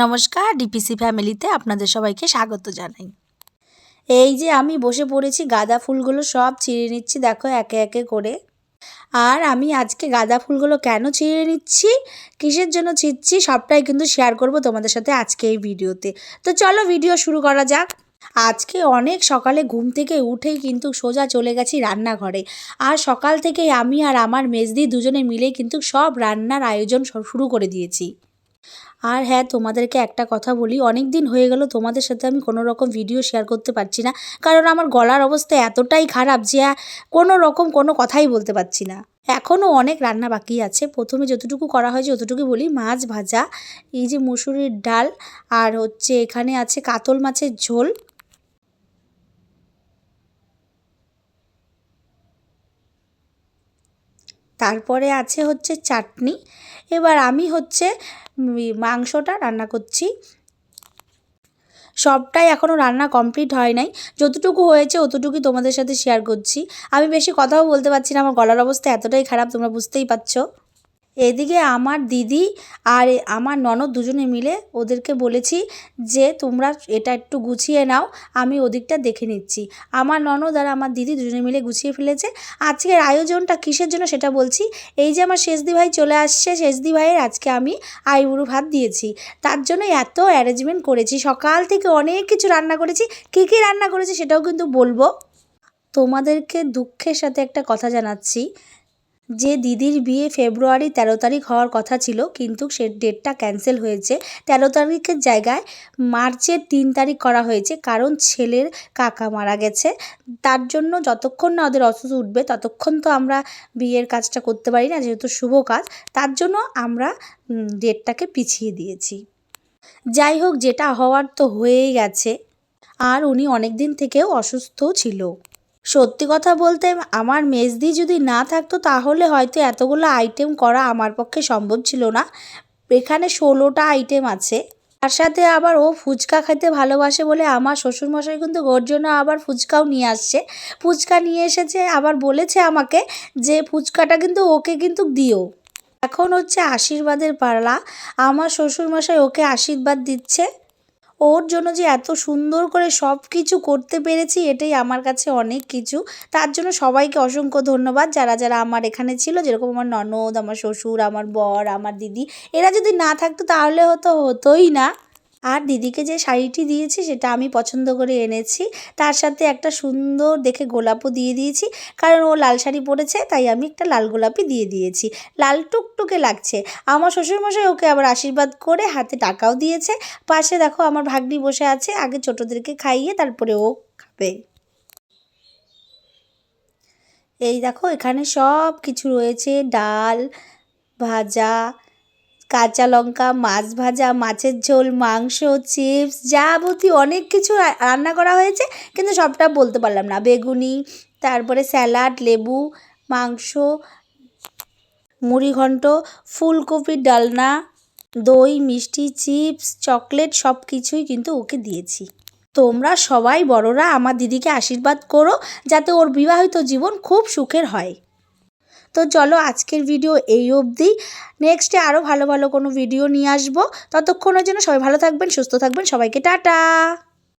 নমস্কার ডিপিসি ফ্যামিলিতে আপনাদের সবাইকে স্বাগত জানাই। এই যে আমি বসে পড়েছি, গাঁদা ফুলগুলো সব ছিঁড়ে নিচ্ছি, দেখো একে একে করে। আর আমি আজকে গাঁদা ফুলগুলো কেন ছিঁড়ে নিচ্ছি, কিসের জন্য ছিঁড়ছি, সবটাই কিন্তু শেয়ার করব তোমাদের সাথে আজকে এই ভিডিওতে। তো চলো ভিডিও শুরু করা যাক। আজকে অনেক সকালে ঘুম থেকে উঠেই কিন্তু সোজা চলে গেছি রান্নাঘরে। আর সকাল থেকে আমি আর আমার মেজদি দুজনে মিলে কিন্তু সব রান্নার আয়োজন শুরু করে দিয়েছি। আর হ্যাঁ তোমাদেরকে একটা কথা বলি অনেক দিন হয়ে গেল, তোমাদের সাথে আমি কোনো রকম ভিডিও শেয়ার করতে পারছি না। কারণ আমার গলার অবস্থা এতটাই খারাপ যে কোনো রকম কোনো কথাই বলতে পারছি না। এখনও অনেক রান্না বাকি আছে। প্রথমে যতটুকু করা হয়েছে যতটুকু বলি, মাছ ভাজা, এই যে মুসুরির ডাল, আর হচ্ছে এখানে আছে কাতল মাছের ঝোল। তারপরে আছে হচ্ছে চাটনি। এবার আমি হচ্ছে মাংসটা রান্না করছি। সবটাই এখনও রান্না কমপ্লিট হয় নাই। যতটুকু হয়েছে অতটুকুই তোমাদের সাথে শেয়ার করছি। আমি বেশি কথাও বলতে পারছি না, আমার গলার অবস্থা এতটাই খারাপ, তোমরা বুঝতেই পারছ। এদিকে আমার দিদি আর আমার ননদ দুজনে মিলে ওদেরকে বলেছি যে তোমরা এটা একটু গুছিয়ে নাও, আমি ওদিকটা দেখে নিচ্ছি। আমার ননদ আর আমার দিদি দুজনে মিলে গুছিয়ে ফেলেছে। আজকের আয়োজনটা কিসের জন্য সেটা বলছি। এই যে আমার শেষদি ভাই চলে আসছে, শেষদি ভাইয়ের আজকে আমি আইবুড়ো ভাত দিয়েছি। তার জন্য এত অ্যারেঞ্জমেন্ট করেছি। সকাল থেকে অনেক কিছু রান্না করেছি। কী কী রান্না করেছি সেটাও কিন্তু বলব। তোমাদেরকে দুঃখের সাথে একটা কথা জানাচ্ছি। যে দিদির বিয়ে ফেব্রুয়ারি তেরো তারিখ হওয়ার কথা ছিল, কিন্তু সে ডেটটা ক্যান্সেল হয়েছে। তেরো তারিখের জায়গায় মার্চের তিন তারিখ করা হয়েছে, কারণ ছেলের কাকা মারা গেছে। তার জন্য যতক্ষণ না ওদের অসুস্থ উঠবে, ততক্ষণ তো আমরা বিয়ের কাজটা করতে পারি না, যেহেতু শুভ কাজ। তার জন্য আমরা ডেটটাকে পিছিয়ে দিয়েছি। যাই হোক, যেটা হওয়ার তো হয়েই গেছে। আর উনি অনেক দিন থেকেও অসুস্থও ছিল। সত্যি কথা বলতে আমার মেজদি যদি না থাকতো তাহলে হয়তো এতগুলো আইটেম করা আমার পক্ষে সম্ভব ছিল না। এখানে ষোলোটা আইটেম আছে। তার সাথে আবার ও ফুচকা খেতে ভালোবাসে বলে আমার শ্বশুরমশাই কিন্তু ওর জন্য আবার ফুচকাও নিয়ে আসছে। ফুচকা নিয়ে এসেছে, আবার বলেছে আমাকে যে ফুচকাটা কিন্তু ওকে কিন্তু দিও। এখন হচ্ছে আশীর্বাদের পালা। আমার শ্বশুরমশাই ওকে আশীর্বাদ দিচ্ছে। ওর জন্য যে এত সুন্দর করে সব কিছু করতে পেরেছি এটাই আমার কাছে অনেক কিছু। তার জন্য সবাইকে অসংখ্য ধন্যবাদ। যারা যারা আমার এখানে ছিল, যেরকম আমার ননদ, আমার শ্বশুর, আমার বর, আমার দিদি, এরা যদি না থাকতো তাহলে হতো হতোই না। আর দিদিকে যে শাড়িটি দিয়েছি সেটা আমি পছন্দ করে এনেছি। তার সাথে একটা সুন্দর দেখে গোলাপও দিয়ে দিয়েছি। কারণ ও লাল শাড়ি পরেছে, তাই আমি একটা লাল গোলাপই দিয়ে দিয়েছি। লাল টুকটুকে লাগছে। আমার শ্বশুরমশাই ওকে আবার আশীর্বাদ করে হাতে টাকাও দিয়েছে। পাশে দেখো আমার ভাগ্নি বসে আছে, আগে ছোটোদেরকে খাইয়ে তারপরে ও খাবে। এই দেখো, এখানে সব কিছু রয়েছে। ডাল, ভাজা কাঁচা লঙ্কা, মাছ ভাজা, মাছের ঝোল, মাংস, চিপস যাবতীয় অনেক কিছু রান্না করা হয়েছে, কিন্তু সবটা বলতে পারলাম না। বেগুনি, তারপরে স্যালাড, লেবু, মাংস মুড়িঘণ্ট ফুলকপির ডালনা, দই, মিষ্টি, চিপস, চকলেট সব কিছুই কিন্তু ওকে দিয়েছি। তোমরা সবাই বড়রা আমার দিদিকে আশীর্বাদ করো, যাতে ওর বিবাহিত জীবন খুব সুখের হয়। তো চলো আজকের ভিডিও এই অবধি। নেক্সটে আরও ভালো ভালো কোনো ভিডিও নিয়ে আসব। ততক্ষণের জন্য সবাই ভালো থাকবেন, সুস্থ থাকবেন। সবাইকে টাটা!